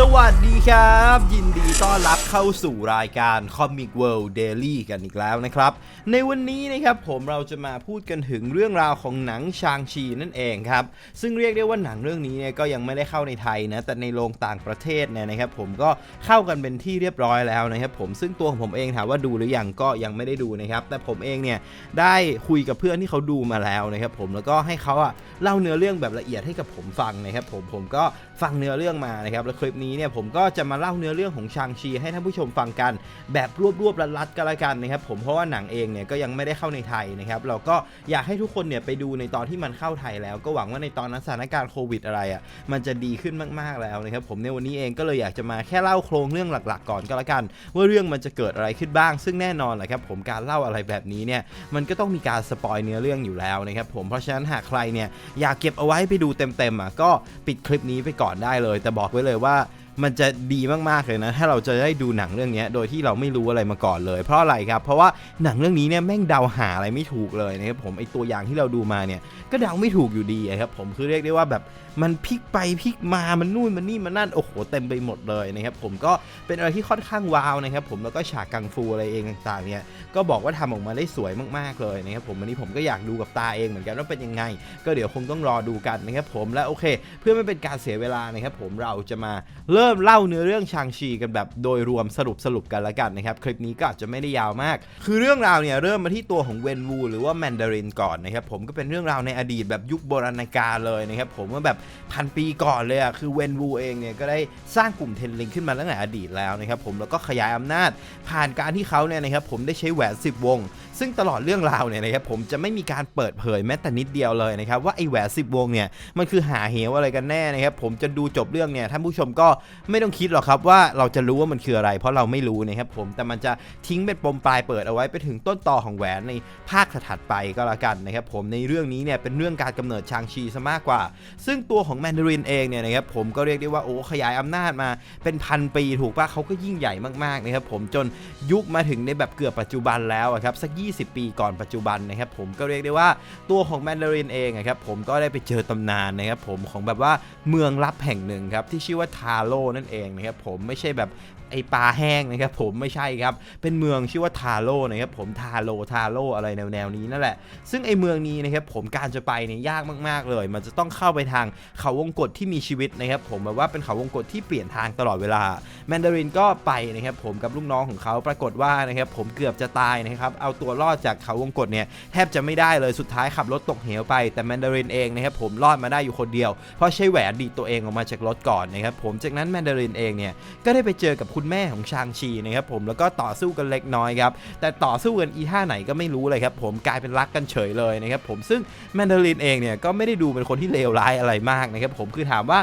สวัสดีครับ ยินดีต้อนรับเข้าสู่รายการ Comic World Daily กันอีกแล้วนะครับ ในวันนี้นะครับผมเราจะมาพูดกันถึงเรื่องราวของหนังชางชีนั่นเองครับ ซึ่งเรียกได้ว่าหนังเรื่องนี้เนี่ยก็ยังไม่ได้เข้าในไทยนะ แต่ในโรงต่างประเทศเนี่ยนะครับผมก็เข้ากันเป็นที่เรียบร้อยแล้วนะครับผมซึ่งตัวของผมเองถามว่าดูหรือยังก็ยังไม่ได้ดูนะครับ แต่ผมเองเนี่ยได้คุยกับเพื่อนที่เขาดูมาแล้วนะครับผมแล้วก็ให้เขาอะเล่าเนื้อเรื่องแบบละเอียดให้กับผมฟังนะครับผมผมก็ฟังเนื้อเรื่องมานะครับแล้วคลิปนี้เนี่ยผมก็จะมาเล่าเนื้อเรื่องของชางชีให้ท่านผู้ชมฟังกัน แบบรวบๆรัดๆกันละกันนะครับผมเพราะว่าหนังเองเนี่ยก็ยังไม่ได้เข้าในไทยนะครับเราก็อยากให้ทุกคนเนี่ยไปดูในตอนที่มันเข้าไทยแล้ว ก็หวังว่าในตอนนั้นสถานการณ์โควิดอะไรอะมันจะดีขึ้นมากๆแล้วนะครับผมในวันนี้เองก็เลยอยากจะมาแค่เล่าโครงเรื่องหลักๆ ก่อนก็แล้วกัน ว่าเรื่องมันจะเกิดอะไรขึ้นบ้าง ซึ่งแน่นอนแหละครับผมการเล่าอะไรแบบนี้เนี่ยมันก็ต้องมีการสปอยเนื้อเรื่องอยู่แล้วนะครับผมเพราะฉะนั้นหากใครเนี่ยอยากเก็บเอาไว้ไปดูเต็มๆอะก็ปิดคลิปนี้ไปก่อนได้เลย แต่บอกไว้เลยว่า มันจะดีมากๆเลยนะ ถ้าเราจะได้ดูหนังเรื่องนี้โดยที่เราไม่รู้อะไรมาก่อนเลย เพราะอะไรครับ เพราะว่าหนังเรื่องนี้เนี่ยแม่งเดาหาอะไรไม่ถูกเลยนะครับผมไอตัวอย่างที่เราดูมาเนี่ยก็เดาไม่ถูกอยู่ดีอะครับผมคือเรียกได้ว่าแบบมันพลิกไปพลิกมามันนู่นมันนี่มันนั่นโอ้โหเต็มไปหมดเลยนะครับผมก็เป็นอะไรที่ค่อนข้างว้าวนะครับผมแล้วก็ฉากกังฟูอะไรเองต่างๆเนี่ยก็บอกว่าทำออกมาได้สวยมากๆเลยนะครับผมวันนี้ผมก็อยากดูกับตาเองเหมือนกันว่าเป็นยังไง ก็เดี๋ยวคงต้องรอดูกันนะครับผมและโอเค เพื่อไม่เป็นการเสียเวลานะครับผมเราจะมาเริ่มเล่าเนื้อเรื่องชางชีกันแบบโดยรวมสรุปสรุปกันละกันนะครับ คลิปนี้ก็อาจจะไม่ได้ยาวมาก คือเรื่องราวเนี่ยเริ่มมาที่ตัวของเวนวูหรือว่าแมนดารินก่อนนะครับผมก็เป็นเรื่องราวในอดีตแบบยุคโบราณกาลเลยนะครับผมว่าแบบพันปีก่อนเลยอะคือเวนวูเองเนี่ยก็ได้สร้างกลุ่มเทนลิงขึ้นมาตั้งแต่อดีตแล้วนะครับผมแล้วก็ขยายอำนาจ ผ่านการที่เขาเนี่ยนะครับผมได้ใช้แหวน 10 วง ซึ่งตลอดเรื่องราวเนี่ยนะครับผมจะไม่มีการเปิดเผยแม้แต่นิดเดียวเลยนะครับว่าไอแหวน10 วงเนี่ยมันคือหาเหวอะไรกันแน่นะครับผมจะดูจบเรื่องเนี่ยท่านผู้ชมก็ไม่ต้องคิดหรอกครับว่าเราจะรู้ว่ามันคืออะไร เพราะเราไม่รู้นะครับผมแต่มันจะทิ้งเป็นปมปลายเปิดเอาไว้ไปถึงต้นตอของแหวนในภาคถัดไปก็แล้วกันนะครับผมในเรื่องนี้เนี่ยเป็นเรื่องการกำเนิดชางชีซะมากกว่า ซึ่งตัวของแมนดารินเองเนี่ยนะครับผมก็เรียกได้ว่าโอ้ขยายอำนาจมาเป็นพันปีถูกปะเขาก็ยิ่งใหญ่มากๆนะครับผมจนยุคมาถึงในแบบเกือบปัจจุบันแล้วครับสัก 20 ปีก่อนปัจจุบันนะครับผมก็เรียกได้ว่าตัวของแมนดารินเองอะครับผมก็ได้ไปเจอตำนานนะครับผมของแบบว่าเมืองลับแห่งหนึ่งครับที่ชื่อว่าทาโร่นั่นเองนะครับผมไม่ใช่แบบ ไอปลาแห้งนะครับผมไม่ใช่ครับ เป็นเมืองชื่อว่าทาโร่นะครับผมทาโร่ทาโร่อะไรแนวแนวๆนี้นั่นแหละ ซึ่งไอเมืองนี้นะครับผมการจะไปเนี่ยยากมาก ๆ เลย มันจะต้องเข้าไปทางเขาวงกฏที่มีชีวิตนะครับผมแบบว่าเป็นเขาวงกฏที่เปลี่ยนทางตลอดเวลาแมนดารินก็ไปนะครับผมกับลูกน้องของเขาปรากฏว่านะครับผมเกือบจะตายนะครับเอาตัวรอดจากเขาวงกฏเนี่ยแทบจะไม่ได้เลยสุดท้ายขับรถตกเหวไปแต่แมนดารินเองนะครับผมรอดมาได้อยู่คนเดียวเพราะใช้แหวนดีตัวเองออกมาจากรถก่อนนะครับผมจากนั้นแมนดารินเองเนี่ยก็ได้ไปเจอกับคุณแม่ของชางชีนะครับผมแล้วก็ต่อสู้กันเล็กน้อยครับแต่ต่อสู้กันอีท่าไหนก็ไม่รู้เลยครับผมกลายเป็นรักกันเฉยเลยนะครับผมซึ่งแมนดารินเองเนี่ยก็ไม่ได้ดูเป็นคนที่เลวร้ายอะไรมากนะครับผมคือถามว่า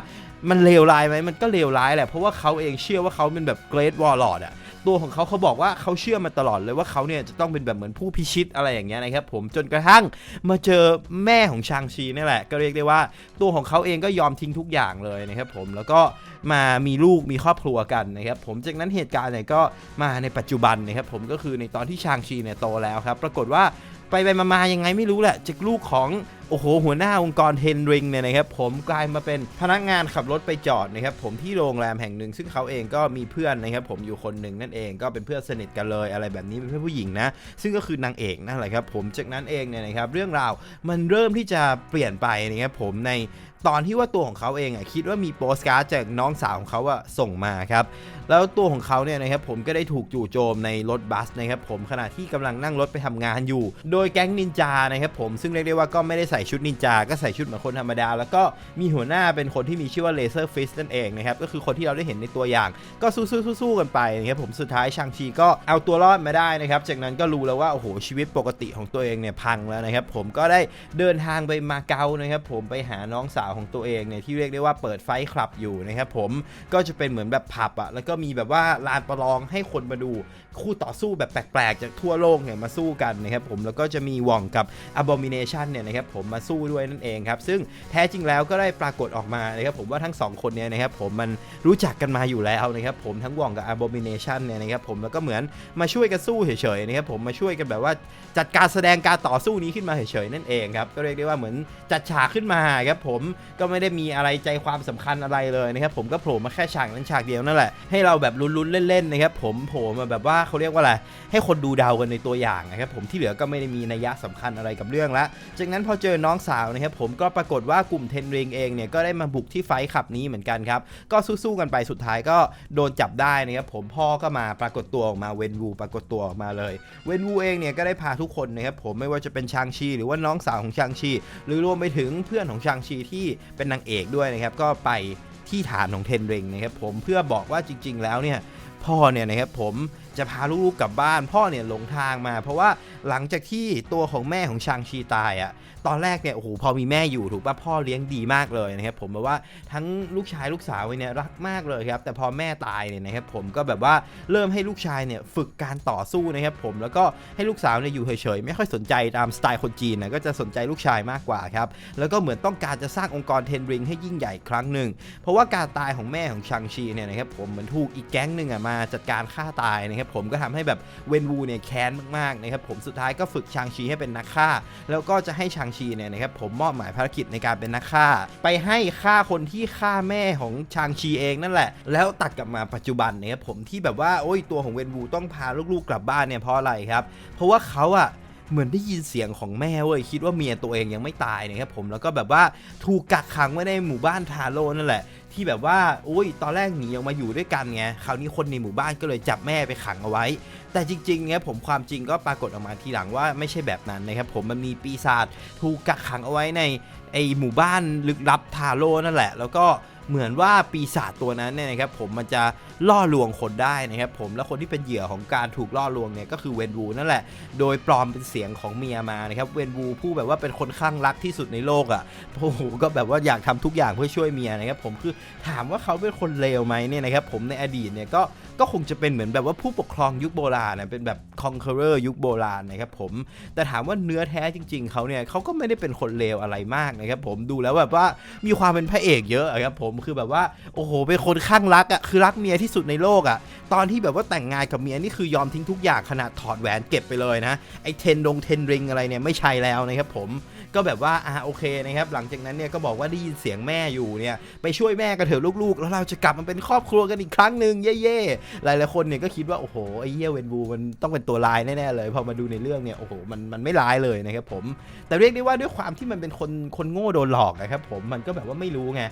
มันเลวร้ายไหมมันก็เลวร้ายแหละเพราะว่าเขาเองเชื่อว่าเขาเป็นแบบเกรดวอลลอดอะ ตัวของเขาเขาบอกว่าเขาเชื่อมาตลอดเลยว่าเขาเนี่ยจะต้องเป็นแบบเหมือนผู้พิชิตอะไรอย่างเงี้ยนะครับผมจนกระทั่งมาเจอแม่ของชางชีนี่แหละ ก็เรียกได้ว่าตัวของเขาเองก็ยอมทิ้งทุกอย่างเลยนะครับผมแล้วก็มามีลูกมีครอบครัวกันนะครับผมจากนั้นเหตุการณ์เนี่ยก็มาในปัจจุบันนะครับผมก็คือในตอนที่ชางชีเนี่ยโตแล้วครับปรากฏว่าไปไปมามายังไงไม่รู้แหละจากลูกของ โอ้โหหัวหน้าองค์กรเทนริงเนี่ยนะครับผมกลายมาเป็นพนักงานขับรถไปจอดนะครับผมที่โรงแรมแห่งหนึ่ง ซึ่งเขาเองก็มีเพื่อนนะครับผมอยู่คนหนึ่งนั่นเองก็เป็นเพื่อนสนิทกันเลยอะไรแบบนี้เป็นเพื่อนผู้หญิงนะ ซึ่งก็คือนางเอกนั่นแหละครับผมจากนั้นเองเนี่ยนะครับเรื่องราวมันเริ่มที่จะเปลี่ยนไปนะครับผมในตอนที่ว่าตัวของเขาเองอะคิดว่ามีโปสการ์ดจากน้องสาวของเขาอะส่งมาครับแล้วตัวของเขาเนี่ยนะครับผมก็ได้ถูกจู่โจมในรถบัสนะครับผมขณะที่กำลังนั่งรถไปทำงานอยู่ โดยแก๊งนินจานะครับผมซึ่งเรียกได้ว่าก็ไม่ได้ใส่ชุดนินจา ก็ใส่ชุดเหมือนคนธรรมดา แล้วก็มีหัวหน้าเป็นคนที่มีชื่อว่าเลเซอร์ฟิสนั่นเองนะครับ ก็คือคนที่เราได้เห็นในตัวอย่าง ก็สู้ๆๆกันไปนะครับผม สุดท้ายชางชีก็เอาตัวรอดมาได้นะครับ จากนั้นก็รู้แล้วว่า โอ้โห ชีวิตปกติของตัวเองเนี่ยพังแล้วนะครับ ผมก็ได้เดินทางไปมาเก๊านะครับผม ไปหาน้องสาวของตัวเองเนี่ยที่เรียกได้ว่าเปิดไฟคลับอยู่นะครับผม ก็จะเป็นเหมือนแบบผับอะแล้วก็มีแบบว่าลานประลองให้คนมาดูคู่ต่อสู้แบบแปลกๆ จากทั่วโลกเนี่ยมาสู้กันนะครับผม แล้วก็จะมีว่องกับ abomination เนี่ยนะครับผมผมมาสู้ด้วยนั่นเองครับ ซึ่งแท้จริงแล้วก็ได้ปรากฏออกมานะครับผมว่าทั้งสองคนเนี่ยนะครับผมมันรู้จักกันมาอยู่แล้วนะครับผมทั้งว่องกับ Abomination เนี่ยนะครับผมแล้วก็เหมือนมาช่วยกันสู้เฉยๆนะครับผมมาช่วยกันแบบว่าจัดการแสดงการต่อสู้นี้ขึ้นมาเฉยๆนั่นเองครับก็เรียกได้ว่าเหมือนจัดฉากขึ้นมาครับผมก็ไม่ได้มีอะไรใจความสำคัญอะไรเลยนะครับผมก็โผล่มาแค่ฉากนั้นฉากเดียวนั่นแหละให้เราแบบลุ้นๆเล่นๆนะครับผมโผล่มาแบบว่าเขาเรียกว่าอะไรให้คนดูเดากันในตัวอย่างนะครับผมที่เหลือก็ไม่ได้มีนัยยะสำคัญอะไรกับเรื่องละจากนั้นพอเจอน้องสาวนะครับผมก็ปรากฏว่ากลุ่มเทนริงเองเนี่ยก็ได้มาบุกที่ไฟขับนี้เหมือนกันครับ ก็สู้ๆกันไปสุดท้ายก็โดนจับได้นะครับผมพ่อก็มาปรากฏตัวออกมาเวนวูปรากฏตัวออกมาเลยเวนวูเองเนี่ยก็ได้พาทุกคนนะครับผมไม่ว่าจะเป็นชางชีหรือว่าน้องสาวของชางชี หรือรวมไปถึงเพื่อนของชางชีที่เป็นนางเอกด้วยนะครับก็ไปที่ฐานของเทนริงนะครับผมเพื่อบอกว่าจริง ๆ แล้วเนี่ยพ่อเนี่ยนะครับผมจะพาลูกๆกลับบ้าน พ่อเนี่ยหลงทางมา เพราะว่าหลังจากที่ตัวของแม่ของชางชีตายอะ่ะตอนแรกเนี่ยโอ้โหพอมีแม่อยู่ถูกป่ะพ่อเลี้ยงดีมากเลยนะครับผมแบบว่าทั้งลูกชายลูกสาวเนี่ยรักมากเลยครับแต่พอแม่ตายเนี่ยนะครับผมก็แบบว่าเริ่มให้ลูกชายเนี่ยฝึกการต่อสู้นะครับผมแล้วก็ให้ลูกสาวเนี่ยอยู่เฉยๆไม่ค่อยสนใจตามสไตล์คนจีนนะก็จะสนใจลูกชายมากกว่าครับแล้วก็เหมือนต้องการจะสร้างองค์กรเทนริงให้ยิ่งใหญ่ครั้งหนึ่งเพราะว่าการตายของแม่ของชางชีเนี่ยนะครับผมเหมือนถูกอีกแก๊งหนึ่งอะมาจัดการฆ่าตายนะครับผมก็ทำให้แบบเวนวูเนี่ยแค้นมากๆนะครับผมสุดท้ายก็ฝึกชางชีให้เป็นนักฆ่า แล้วก็จะให้ชางชีเนี่ยนะครับผมมอบหมายภารกิจในการเป็นนักฆ่า ไปให้ฆ่าคนที่ฆ่าแม่ของชางชีเองนั่นแหละ แล้วตัดกลับมาปัจจุบันนะครับผมที่แบบว่าโอ้ยตัวของเวนวูต้องพาลูกๆกลับบ้านเนี่ยเพราะอะไรครับ เพราะว่าเขาอะเหมือนได้ยินเสียงของแม่เว้ยคิดว่าเมียตัวเองยังไม่ตายนะครับผมแล้วก็แบบว่าถูกกักขังไว้ในหมู่บ้านทาโร่นั่นแหละ ที่แบบว่าอุ้ยตอนแรกหนีออกมาอยู่ด้วยกันไงคราวนี้คนในหมู่บ้านก็เลยจับแม่ไปขังเอาไว้ แต่จริงๆเนี่ยผมความจริงก็ปรากฏออกมาทีหลังว่าไม่ใช่แบบนั้นนะครับผมมันมีปีศาจถูกกักขังเอาไว้ในไอหมู่บ้านลึกลับทาโร่นั่นแหละ แล้วก็ เหมือนว่าปีศาจตัวนั้นเนี่ยนะครับผมมันจะล่อลวงคนได้นะครับผมแล้วคนที่เป็นเหยื่อของการถูกล่อลวงเนี่ยก็คือเวนวูนั่นแหละ โดยปลอมเป็นเสียงของเมียมานะครับเวนวูผู้แบบว่าเป็นคนข้างรักที่สุดในโลกอะ่ะโอ้โหก็แบบว่าอยากทำทุกอย่างเพื่อช่วยเมียนะครับผมคือถามว่าเขาเป็นคนเลวไหมเนี่ยนะครับผมในอดีตเนี่ยก็ก็คงจะเป็นเหมือนแบบว่าผู้ปกครองยุคโบราณนะเป็นแบบ conqueror ยุคโบราณนะครับผม แต่ถามว่าเนื้อแท้จริง ๆเขาเนี่ยเขาก็ไม่ได้เป็นคนเลวอะไรมากนะครับผมดูแล้วแบบว่ามีความเป็นพระเอกเยอะอะครับผมคือแบบว่าโอ้โหเป็นคนข้างรักอะ่ะคือรักเมียที่สุดในโลกอะตอนที่แบบว่าแต่งงานกับเมียนี่คือยอมทิ้งทุกอย่างขนาดถอดแหวนเก็บไปเลยนะไอเทนดงเทนริงอะไรเนี่ยไม่ใช่แล้วนะครับผมก็แบบว่าอ่าโอเคนะครับหลังจากนั้นเนี่ยก็บอกว่าได้ยินเสียงแม่อยู่เนี่ยไปช่วยแม่กันเถอะลูกๆ แล้วเราจะกลับมาเป็นครอบครัวกันอีกครั้งหนึ่งเย่ๆหลายๆคนเนี่ยก็คิดว่าโอ้โหไอ้เย่เวนบูมันต้องเป็นตัวร้ายแน่ๆเลย พอมาดูในเรื่องเนี่ยโอ้โหมันมันไม่ร้ายเลยนะครับผม แต่เรียกได้ว่าด้วยความที่มันเป็นคนคนโง่โดนหลอกนะครับผมมันก็แบบว่าไม่รู้ไง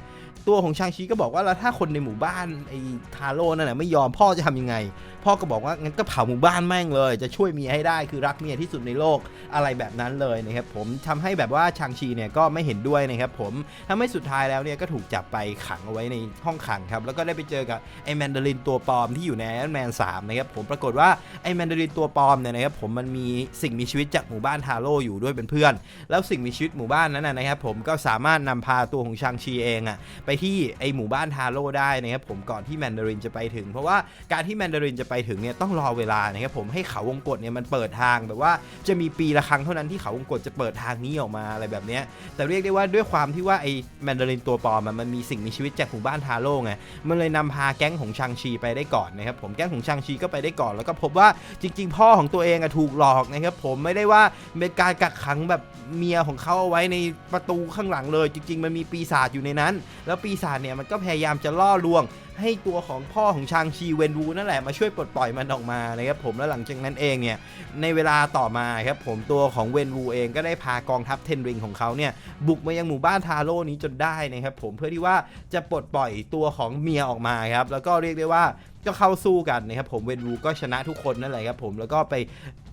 ตัวของชางชีก็บอกว่าแล้วถ้าคนในหมู่บ้านไอ้ทาโร่นั่นน่ะไม่ยอมพ่อจะทำยังไง พ่อก็บอกว่างั้นก็เผาหมู่บ้านแม่งเลย จะช่วยเมียให้ได้คือรักเมียที่สุดในโลกอะไรแบบนั้นเลยนะครับผมทำให้แบบว่าชางชีเนี่ยก็ไม่เห็นด้วยนะครับผมทำให้สุดท้ายแล้วเนี่ยก็ถูกจับไปขังเอาไว้ในห้องขังครับแล้วก็ได้ไปเจอกับไอ้แมนดารินตัวปลอมที่อยู่ในแอนแมนสามนะครับผมปรากฏว่าไอ้แมนดารินตัวปลอมเนี่ยนะครับผมมันมีสิ่งมีชีวิตจากหมู่บ้านทาโร่อยู่ด้วยเป็นเพื่อน แล้วสิ่งมีชีวิตหมู่บ้านนั้นนะครับผมก็สามารถนำพาตัวของชางชีเองอะไปที่ไอหมู่บ้านทาโร่ได้นะครับผมก่อนที่แมนดารินจะไปถึง เพราะว่าการที่แมนดารินจะไปถึงเนี่ยต้องรอเวลานะครับผมให้เขาวงกตเนี่ยมันเปิดทางแบบว่าจะมีปีละครั้งเท่านั้นที่เขาวงกตจะเปิดทางนี้ออกมาอะไรแบบเนี้ยแต่เรียกได้ว่าด้วยความที่ว่าไอแมนดารินตัวปลอมมันมีสิ่งมีชีวิตจากหมู่บ้านทาโร่ไงมันเลยนำพาแก๊งของชางชีไปได้ก่อนนะครับผมแก๊งของชางชีก็ไปได้ก่อนแล้วก็พบว่าจริงๆพพ่อของตัวเองอะถูกหลอกนะครับผมไม่ได้ว่าเป็นการกักขังแบบเมียของเขาเอาไว้ในประตูข้างหลังเลย จริง ๆ มันมีปีศาจอยู่ในนั้น แล้วปีศาจเนี่ยมันก็พยายามจะล่อลวง ให้ตัวของพ่อของชางชีเวนวูนั่นแหละมาช่วยปลดปล่อยมันออกมานะครับผมแล้วหลังจากนั้นเองเนี่ยในเวลาต่อมาครับผมตัวของเวนวูเองก็ได้พากองทัพเทนริงของเขาเนี่ยบุกมายังหมู่บ้านทาโร่นี้จนได้นะครับผมเพื่อที่ว่าจะปลดปล่อยตัวของเมียออกมาครับแล้วก็เรียกได้ว่าก็เข้าสู้กันนะครับผมเวนวูก็ชนะทุกคนนั่นแหละครับผมแล้วก็ไป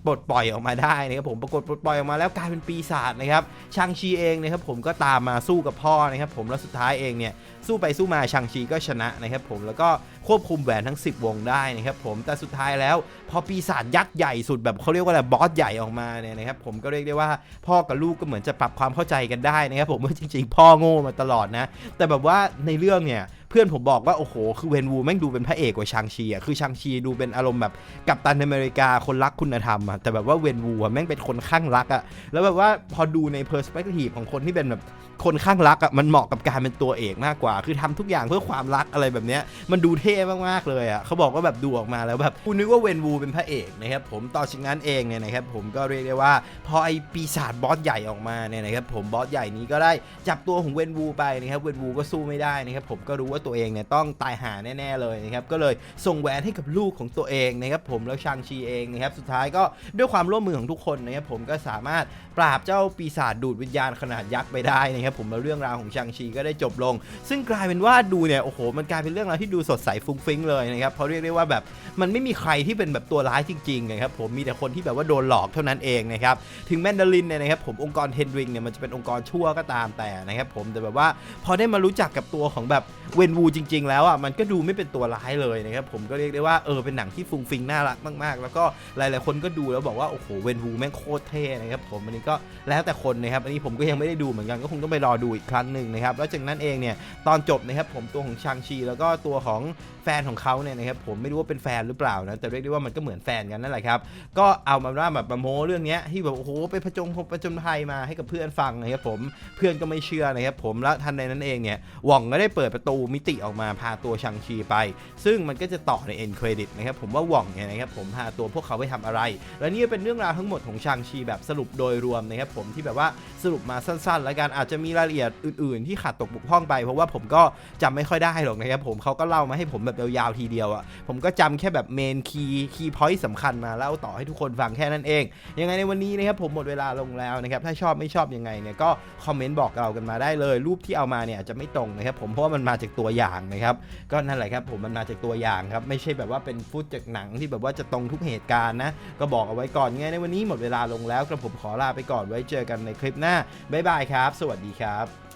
ปลดปล่อยออกมาได้นะครับผมปรากฏปลดปล่อยออกมาแล้วกลายเป็นปีศาจนะครับชางชีเองนะครับผมก็ตามมาสู้กับพ่อนะครับผมแล้วสุดท้ายเองเนี่ยสู้ไปสู้มาชังชีก็ชนะนะครับผมแล้วก็ควบคุมแหวนทั้ง 10 วงได้นะครับผมแต่สุดท้ายแล้ว พอปีศาจยักษ์ใหญ่สุดแบบเขาเรียกว่าอะไรบอสใหญ่ออกมาเนี่ยนะครับผมก็เรียกได้ว่าพ่อกับลูกก็เหมือนจะปรับความเข้าใจกันได้นะครับผมว่าจริง ๆ พ่อโง่มาตลอดนะแต่แบบว่าในเรื่องเนี่ยเพื่อนผมบอกว่าโอ้โหคือเวนวูแม่งดูเป็นพระเอกกว่าชางชีอะคือชางชีดูเป็นอารมณ์แบบกัปตันอเมริกาคนรักคุณธรรมอะแต่แบบว่าเวนวูอะแม่งเป็นคนข้างรักอะแล้วแบบว่าพอดูในเพอร์สเปกทีฟของคนที่เป็นแบบคนข้างรักอะมันเหมาะกับการเป็นตัวเอกมากกว่า คือทำทุกอย่างเพื่อความรักอะไรแบบเนี้ยมันดูเท่มากๆเลยอะเขาบอกว่าแบบดูออกมาแล้วแบบคุณนึกว่าเวนวูเป็นพระเอกนะครับผมต่อจากนั้นเองเนี่ยนะครับผมก็เรียกได้ว่า พอไอปีศาจบอสใหญ่ออกมาเนี่ยนะครับผมบอสใหญ่นี้ก็ได้จับตัวของเวนวูไปนะครับเวนวูก็สู้ไม่ได้นะครับผมก็รู้ว่าตัวเองเนี่ยต้องตายหาแน่ๆเลยนะครับก็เลยส่งแหวนให้กับลูกของตัวเองนะครับผมแล้วชางชีเองนะครับสุดท้ายก็ด้วยความร่วมมือของทุกคนนะครับผมก็สามารถปราบเจ้าปีศาจดูดวิญญาณขนาดยักษ์ไปได้นะครับผมแล้วเรื่องราวของชางชีก็ได้จบลง ซึ่งกลายเป็นว่าดูเนี่ยโอ้โหมันกลายเป็นเรื่องราวที่ดูสดใสฟุ้งฟิ้งเลยนะครับเพราะเรียกได้ว่าแบบมันไม่มีใครที่เป็นแบบตัวร้ายจริงๆนะครับผมมีแต่คนที่แบบว่าโดนหลอกเท่านั้นเองนะครับถึงแมนดารินเนี่ยนะครับผมองค์กรเทนริงเนี่ยมันจะเป็นองค์กรชั่วก็ตามแต่นะครับผมแต่แบบว่าพอได้มารู้จักกับตัวของแบบเวนวูจริง ๆ แล้วอะมันก็ดูไม่เป็นตัวร้ายเลยนะครับผมก็เรียกได้ว่าเออเป็นหนังที่ฟุ้งฟิงน่ารักมากๆ แล้วก็หลายๆคนก็ดูแล้วบอกว่าโอ้โหเวนวูแม่งโคตรเท่นะครับผมอันนี้ก็แล้วแต่คนนะครับอันนี้ผมก็ยังไม่ได้ดูเหมือนกันก็คงต้องไปรอดูอีกครั้งหนึ่งนะครับแล้วจากนั้นเองเนี่ยตอนจบนะครับผมตัวของชางชี แล้วก็ตัวของแฟนของเขาเนี่ยนะครับผมไม่รู้ว่าเป็นแฟนหรือเปล่านะแต่เรียกได้ว่ามันก็เหมือนแฟนกันนั่นแหละครับก็เอามาว่าแบบมาโม้เรื่องเนี้ยที่แบบโอ้โหไปผจญพบประจนภัยมาให้กับเพื่อนฟังนะครับผมเพื่อนก็ไม่เชื่อนะครับผมแล้วทันใดนั้นเองเนี่ยหว่องก็ได้เปิดประตูมติออกมาพาตัวชังชีไป ซึ่งมันก็จะต่อในเอ็นเครดิตนะครับผมว่าหว่องเนี่ยนะครับผมพาตัวพวกเขาไปทำอะไร และนี่เป็นเรื่องราวทั้งหมดของชางชีแบบสรุปโดยรวมนะครับผมที่แบบว่าสรุปมาสั้นๆ แล้วกันอาจจะมีรายละเอียดอื่น ๆ ที่ขาดตกบกพร่องไป เพราะว่าผมก็จำไม่ค่อยได้หรอกนะครับผมเขาก็เล่ามาให้ผมแบบยาวๆทีเดียวอะผมก็จำแค่แบบเมนคีย์คีย์พอยต์สำคัญมาเล่าต่อให้ทุกคนฟังแค่นั้นเอง ยังไงในวันนี้นะครับผมหมดเวลาลงแล้วนะครับถ้าชอบไม่ชอบยังไงเนี่ยก็คอมเมนต์บอกเรากันมาได้เลย รูปที่เอามาเนี่ยอาจจะไม่ตรงนะครับผมเพราะว่ามันมาจากตัวอย่างนะครับ ก็นั่นแหละครับผมมันมาจากตัวอย่างครับ ไม่ใช่แบบว่าเป็นฟุตจากหนังที่แบบว่าจะตรงทุกเหตุการณ์นะ ก็บอกเอาไว้ก่อนไงในวันนี้หมดเวลาลงแล้วกระผมขอลาไปก่อนไว้เจอกันในคลิปหน้าบ๊ายบายครับ สวัสดีครับ